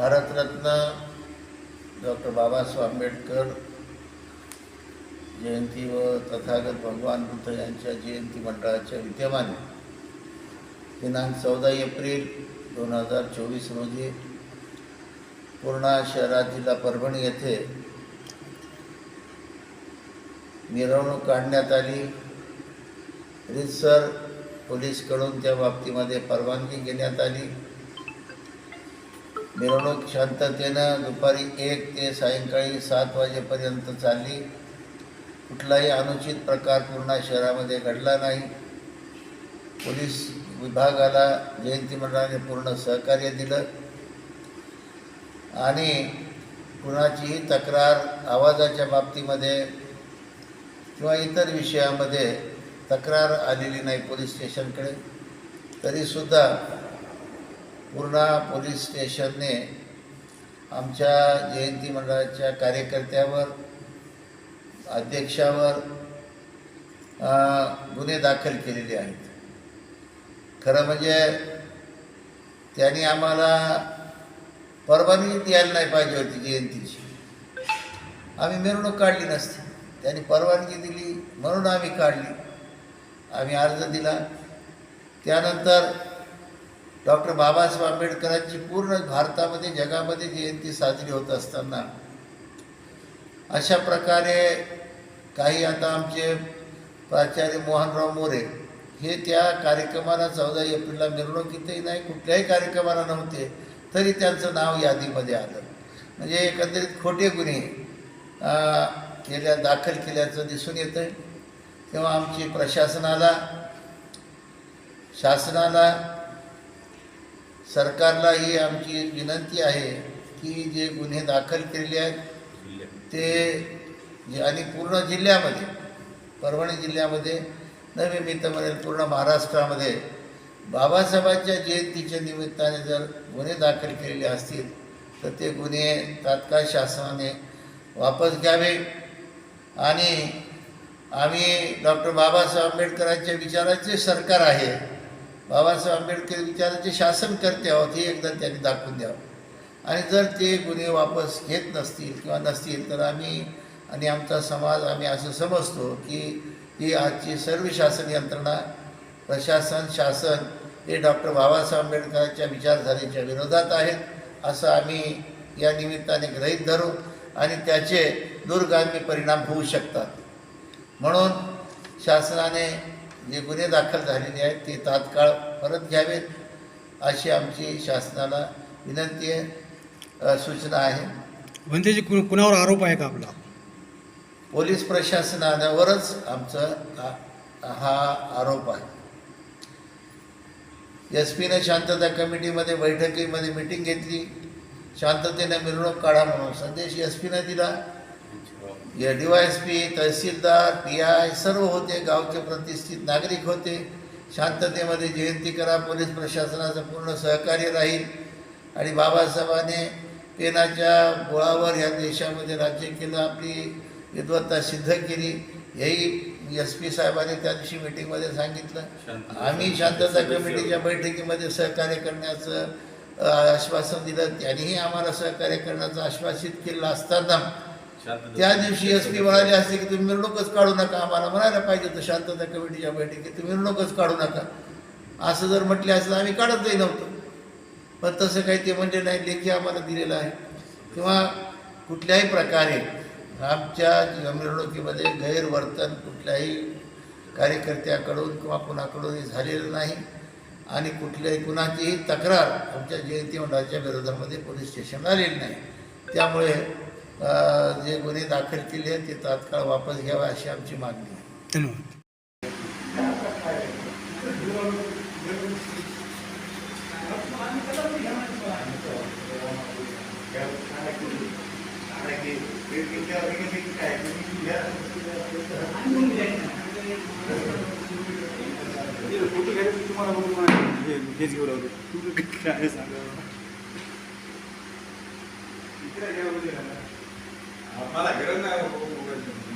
Bharat Ratna doctor Babasaheb Ambedkar जयंती व तथागत भगवान बुद्ध यांच्या जयंती मंडळाच्या विद्यमाने दिनांक चौदा एप्रिल दोन हजार चोवीस रोजी पूर्णा शहरात जिल्हा परभणी येथे मिरवणूक काढण्यात आली. रितसर पोलीसकडून त्या बाबतीमध्ये परवानगी घेण्यात आली. मिरवणूक शांततेनं दुपारी एक ते सायंकाळी सात वाजेपर्यंत चालली. कुठलाही अनुचित प्रकार पूर्णा शहरामध्ये घडला नाही. पोलीस विभागाला जयंती मंडळाने पूर्ण सहकार्य दिलं. आणि कुणाचीही तक्रार आवाजाच्या बाबतीमध्ये किंवा इतर विषयामध्ये तक्रार आलेली नाही पोलीस स्टेशनकडे. तरीसुद्धा पूर्णा पोलीस स्टेशनने आमच्या जयंती मंडळाच्या कार्यकर्त्यावर अध्यक्षावर गुन्हे दाखल केलेले आहेत. खरं म्हणजे त्यांनी आम्हाला परवानगी द्यायला नाही पाहिजे होती जयंतीची. आम्ही मिरवणूक काढली नसती. त्यांनी परवानगी दिली म्हणून आम्ही काढली. आम्ही अर्ज दिला. त्यानंतर डॉक्टर बाबासाहेब आंबेडकरांची पूर्ण भारतामध्ये जगामध्ये जयंती साजरी होत असताना अशा प्रकारे काही आता आमचे प्राचार्य मोहनराव मोरे हे त्या कार्यक्रमाला चौदा एप्रिलला मिरवणुकीतही नाही कुठल्याही कार्यक्रमाला नव्हते तरी त्यांचं नाव यादीमध्ये आलं. म्हणजे एकंदरीत खोटे गुन्हे केल्या दाखल केल्याचं दिसून येतं आहे तेव्हा आमची प्रशासनाला शासनाला सरकारला ही आमची विनंती आहे की जे गुन्हे दाखल केलेले आहेत ते जे आणि पूर्ण जिल्ह्यामध्ये परभणी जिल्ह्यामध्ये नव्हे मी तर म्हणेल पूर्ण महाराष्ट्रामध्ये बाबासाहेबांच्या जयंतीच्या निमित्ताने जर गुन्हे दाखल केलेले असतील तर ते गुन्हे तात्काळ शासनाने वापस घ्यावे. आणि आम्ही डॉक्टर बाबासाहेब आंबेडकरांच्या विचाराचे सरकार आहे. बाबासाहेब आंबेडकर विचाराचे शासन करते आहोत हे एकदा त्यांनी दाखवून द्यावं. आणि जर ते गुन्हे वापस घेत नसतील किंवा नसतील तर आम्ही आणि आमचा समाज आम्ही असं समजतो की ही आजची सर्व शासन यंत्रणा प्रशासन शासन हे डॉक्टर बाबासाहेब आंबेडकरांच्या विचारधारेच्या विरोधात आहेत असं आम्ही या निमित्ताने ग्रहित धरू आणि त्याचे दूरगामी परिणाम होऊ शकतात. म्हणून शासनाने जे गुन्हे दाखल झालेले आहेत ते तात्काळ परत घ्यावेत अशी आमची शासनाला विनंती आहे सूचना आहे. म्हणजे कुणावर आरोप आहे का आपला? पोलीस प्रशासनावरच आमचं हा- हा आरोप आहे. एस पीने शांतता कमिटीमध्ये बैठकीमध्ये मिटिंग घेतली. शांततेनं मिरवणूक काढा म्हणून संदेश एस पीनं दिला. डी वाय एस पी तहसीलदार पी आय सर्व होते गावचे प्रतिष्ठित नागरिक होते. शांततेमध्ये जयंती करा पोलीस प्रशासनाचं पूर्ण सहकार्य राहील. आणि बाबासाहेबांनी पेनाच्या गोळावर या देशामध्ये राज्य केलं आपली विद्वत्ता सिद्ध केली. हेही एस पी साहेबांनी त्या दिवशी मिटिंगमध्ये सांगितलं. आम्ही शांतता कमिटीच्या बैठकीमध्ये सहकार्य करण्याचं आश्वासन दिलं. त्यांनीही आम्हाला सहकार्य करण्याचं आश्वासित केलं असताना त्या दिवशी एस पी म्हणाले असते की तुम्ही मिरवणूकच काढू नका आम्हाला म्हणायला पाहिजे होतं शांतता कमिटीच्या बैठकीत तुम्ही मिरवणूकच काढू नका. असं जर म्हटले असं आम्ही काढतही नव्हतो. पण तसं काही ते म्हणजे नाही लेखी आम्हाला दिलेलं आहे. किंवा कुठल्याही प्रकारे आमच्या मिरवणुकीमध्ये गैरवर्तन कुठल्याही कार्यकर्त्याकडून किंवा कुणाकडूनही झालेलं नाही. आणि कुठल्याही कुणाचीही तक्रार आमच्या जयंती मंडळाच्या विरोधामध्ये पोलीस स्टेशनला आलेली नाही. त्यामुळे जे गुन्हे दाखल केले आहेत ते तात्काळ वापस घ्यावे अशी आमची मागणी आहे धन्यवाद तुम्हाला Ma la 那个